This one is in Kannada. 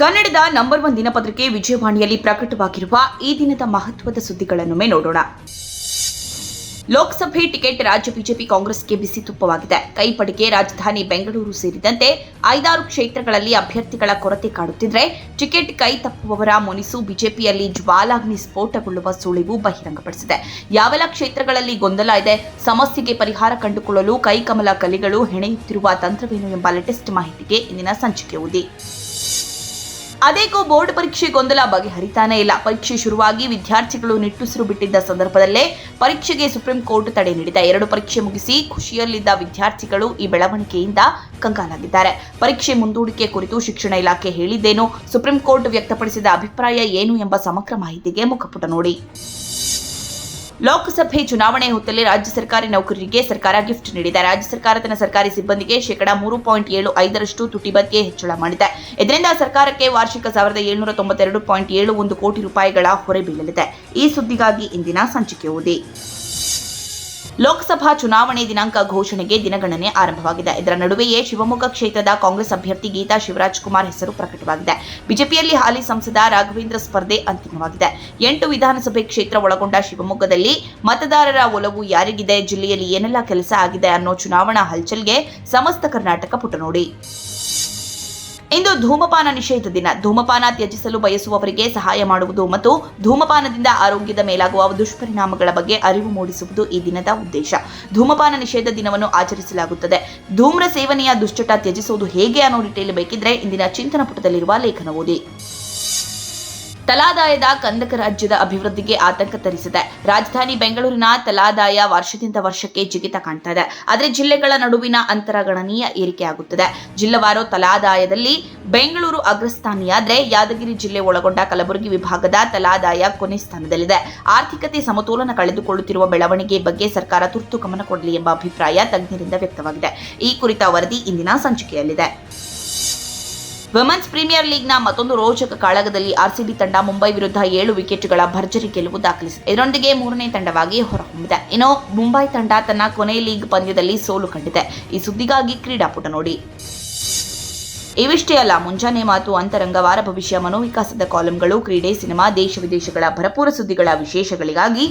ಕನ್ನಡದ ನಂಬರ್ ಒನ್ ದಿನಪತ್ರಿಕೆ ವಿಜಯವಾಣಿಯಲ್ಲಿ ಪ್ರಕಟವಾಗಿರುವ ಈ ದಿನದ ಮಹತ್ವದ ಸುದ್ದಿಗಳನ್ನೊಮ್ಮೆ ನೋಡೋಣ. ಲೋಕಸಭೆ ಟಿಕೆಟ್ ರಾಜ್ಯ ಬಿಜೆಪಿ ಕಾಂಗ್ರೆಸ್ಗೆ ಬಿಸಿ ತುಪ್ಪವಾಗಿದೆ. ಕೈಪಡಿಗೆ ರಾಜಧಾನಿ ಬೆಂಗಳೂರು ಸೇರಿದಂತೆ ಐದಾರು ಕ್ಷೇತ್ರಗಳಲ್ಲಿ ಅಭ್ಯರ್ಥಿಗಳ ಕೊರತೆ ಕಾಡುತ್ತಿದ್ರೆ ಟಿಕೆಟ್ ಕೈ ತಪ್ಪುವವರ ಮುನಿಸು ಬಿಜೆಪಿಯಲ್ಲಿ ಜ್ವಾಲಾಗ್ನಿ ಸ್ಫೋಟಗೊಳ್ಳುವ ಸುಳಿವು ಬಹಿರಂಗಪಡಿಸಿದೆ. ಯಾವೆಲ್ಲ ಕ್ಷೇತ್ರಗಳಲ್ಲಿ ಗೊಂದಲ ಇದೆ, ಸಮಸ್ಯೆಗೆ ಪರಿಹಾರ ಕಂಡುಕೊಳ್ಳಲು ಕೈಕಮಲ ಕಲಿಗಳು ಹೆಣೆಯುತ್ತಿರುವ ತಂತ್ರವೇನು ಎಂಬ ಲೇಟೆಸ್ಟ್ ಮಾಹಿತಿಗೆ ಇಂದಿನ ಸಂಚಿಕೆ ಓದಿ. ಅದೇಕೋ ಬೋರ್ಡ್ ಪರೀಕ್ಷೆ ಗೊಂದಲ ಬಗೆಹರಿತಾನೇ ಇಲ್ಲ. ಪರೀಕ್ಷೆ ಶುರುವಾಗಿ ವಿದ್ಯಾರ್ಥಿಗಳು ನಿಟ್ಟುಸಿರು ಬಿಟ್ಟಿದ್ದ ಸಂದರ್ಭದಲ್ಲೇ ಪರೀಕ್ಷೆಗೆ ಸುಪ್ರೀಂ ಕೋರ್ಟ್ ತಡೆ ನೀಡಿದೆ. ಎರಡು ಪರೀಕ್ಷೆ ಮುಗಿಸಿ ಖುಷಿಯಲ್ಲಿದ್ದ ವಿದ್ಯಾರ್ಥಿಗಳು ಈ ಬೆಳವಣಿಗೆಯಿಂದ ಕಂಗಾಲಾಗಿದ್ದಾರೆ. ಪರೀಕ್ಷೆ ಮುಂದೂಡಿಕೆ ಕುರಿತು ಶಿಕ್ಷಣ ಇಲಾಖೆ ಹೇಳಿದ್ದೇನು? ಸುಪ್ರೀಂ ಕೋರ್ಟ್ ವ್ಯಕ್ತಪಡಿಸಿದ ಅಭಿಪ್ರಾಯ ಏನು ಎಂಬ ಸಮಗ್ರ ಮಾಹಿತಿಗೆ ಮುಖಪುಟ ನೋಡಿ. ಲೋಕಸಭೆ ಚುನಾವಣೆ ಹೊತ್ತಲ್ಲಿ ರಾಜ್ಯ ಸರ್ಕಾರಿ ನೌಕರರಿಗೆ ಸರ್ಕಾರ ಗಿಫ್ಟ್ ನೀಡಿದೆ. ರಾಜ್ಯ ಸರ್ಕಾರ ತನ್ನ ಸರ್ಕಾರಿ ಸಿಬ್ಬಂದಿಗೆ ಶೇಕಡಾ ಮೂರು ಪಾಯಿಂಟ್ ಏಳು ಐದರಷ್ಟು ತುಟಿ ಬಗ್ಗೆ ಹೆಚ್ಚಳ ಮಾಡಿದೆ. ಇದರಿಂದ ಸರ್ಕಾರಕ್ಕೆ ವಾರ್ಷಿಕ ಸಾವಿರದ ಏಳುನೂರ ತೊಂಬತ್ತೆರಡು ಪಾಯಿಂಟ್ ಏಳು ಒಂದು ಕೋಟಿ ರೂಪಾಯಿಗಳ ಹೊರೆ ಬೀಳಲಿದೆ. ಈ ಸುದ್ದಿಗಾಗಿ ಇಂದಿನ ಸಂಚಿಕೆ ಓದಿ. ಲೋಕಸಭಾ ಚುನಾವಣೆ ದಿನಾಂಕ ಘೋಷಣೆಗೆ ದಿನಗಣನೆ ಆರಂಭವಾಗಿದೆ. ಇದರ ನಡುವೆಯೇ ಶಿವಮೊಗ್ಗ ಕ್ಷೇತ್ರದ ಕಾಂಗ್ರೆಸ್ ಅಭ್ಯರ್ಥಿ ಗೀತಾ ಶಿವರಾಜ್ ಕುಮಾರ್ ಹೆಸರು ಪ್ರಕಟವಾಗಿದೆ. ಬಿಜೆಪಿಯಲ್ಲಿ ಹಾಲಿ ಸಂಸದ ರಾಘವೇಂದ್ರ ಸ್ಪರ್ಧೆ ಅಂತಿಮವಾಗಿದೆ. ಎಂಟು ವಿಧಾನಸಭೆ ಕ್ಷೇತ್ರ ಒಳಗೊಂಡ ಶಿವಮೊಗ್ಗದಲ್ಲಿ ಮತದಾರರ ಒಲವು ಯಾರಿಗಿದೆ, ಜಿಲ್ಲೆಯಲ್ಲಿ ಏನೆಲ್ಲ ಕೆಲಸ ಆಗಿದೆ ಅನ್ನೋ ಚುನಾವಣಾ ಹಲ್ಚಲ್ಗೆ ಸಮಸ್ತ ಕರ್ನಾಟಕ ಪುಟ ನೋಡಿ ಧೂಮಪಾನ ನಿಷೇಧ ದಿನ. ಧೂಮಪಾನ ತ್ಯಜಿಸಲು ಬಯಸುವವರಿಗೆ ಸಹಾಯ ಮಾಡುವುದು ಮತ್ತು ಧೂಮಪಾನದಿಂದ ಆರೋಗ್ಯದ ಮೇಲಾಗುವ ದುಷ್ಪರಿಣಾಮಗಳ ಬಗ್ಗೆ ಅರಿವು ಮೂಡಿಸುವುದು ಈ ದಿನದ ಉದ್ದೇಶ. ಧೂಮಪಾನ ನಿಷೇಧ ದಿನವನ್ನು ಆಚರಿಸಲಾಗುತ್ತದೆ. ಧೂಮ್ರ ಸೇವನೆಯ ದುಶ್ಚಟ ತ್ಯಜಿಸುವುದು ಹೇಗೆ ಅನ್ನೋ ರೀತಿಯಲ್ಲಿ ಬೇಕಿದ್ರೆ ಇಂದಿನ ಚಿಂತನ ಪುಟದಲ್ಲಿರುವ ಲೇಖನ ಓದಿ. ತಲಾದಾಯದ ಕಂದಕ ರಾಜ್ಯದ ಅಭಿವೃದ್ಧಿಗೆ ಆತಂಕ ತರಿಸಿದೆ. ರಾಜಧಾನಿ ಬೆಂಗಳೂರಿನ ತಲಾದಾಯ ವರ್ಷದಿಂದ ವರ್ಷಕ್ಕೆ ಜಿಗಿತ ಕಾಣ್ತಾ ಇದೆ. ಆದರೆ ಜಿಲ್ಲೆಗಳ ನಡುವಿನ ಅಂತರ ಗಣನೀಯ ಏರಿಕೆಯಾಗುತ್ತದೆ. ಜಿಲ್ಲೆವಾರು ತಲಾದಾಯದಲ್ಲಿ ಬೆಂಗಳೂರು ಅಗ್ರಸ್ಥಾನಿಯಾದರೆ ಯಾದಗಿರಿ ಜಿಲ್ಲೆ ಒಳಗೊಂಡ ಕಲಬುರಗಿ ವಿಭಾಗದ ತಲಾದಾಯ ಕೊನೆ ಸ್ಥಾನದಲ್ಲಿದೆ. ಆರ್ಥಿಕತೆ ಸಮತೋಲನ ಕಳೆದುಕೊಳ್ಳುತ್ತಿರುವ ಬೆಳವಣಿಗೆ ಬಗ್ಗೆ ಸರ್ಕಾರ ತುರ್ತು ಗಮನ ಕೊಡಲಿ ಎಂಬ ಅಭಿಪ್ರಾಯ ತಜ್ಞರಿಂದ ವ್ಯಕ್ತವಾಗಿದೆ. ಈ ಕುರಿತ ವರದಿ ಇಂದಿನ ಸಂಚಿಕೆಯಲ್ಲಿದೆ. ವಿಮೆನ್ಸ್ ಪ್ರೀಮಿಯರ್ ಲೀಗ್ನ ಮತ್ತೊಂದು ರೋಚಕ ಕಾಳಗದಲ್ಲಿ ಆರ್ಸಿಬಿ ತಂಡ ಮುಂಬೈ ವಿರುದ್ಧ ಏಳು ವಿಕೆಟ್ಗಳ ಭರ್ಜರಿ ಗೆಲುವು ದಾಖಲಿಸಿದೆ. ಇದರೊಂದಿಗೆ ಮೂರನೇ ತಂಡವಾಗಿ ಹೊರಹೊಮ್ಮಿದೆ. ಇನ್ನು ಮುಂಬೈ ತಂಡ ತನ್ನ ಕೊನೆ ಲೀಗ್ ಪಂದ್ಯದಲ್ಲಿ ಸೋಲು ಕಂಡಿದೆ. ಈ ಸುದ್ದಿಗಾಗಿ ಕ್ರೀಡಾಪುಟ ನೋಡಿ. ಇವಿಷ್ಟೇ ಅಲ್ಲ, ಮುಂಜಾನೆ ಮಾತು ಅಂತರಂಗವಾರ ಭವಿಷ್ಯ ಮನೋವಿಕಾಸದ ಕಾಲಂಗಳು, ಕ್ರೀಡೆ, ಸಿನಿಮಾ, ದೇಶ ವಿದೇಶಗಳ ಭರಪೂರ ಸುದ್ದಿಗಳ ವಿಶೇಷಗಳಿಗಾಗಿ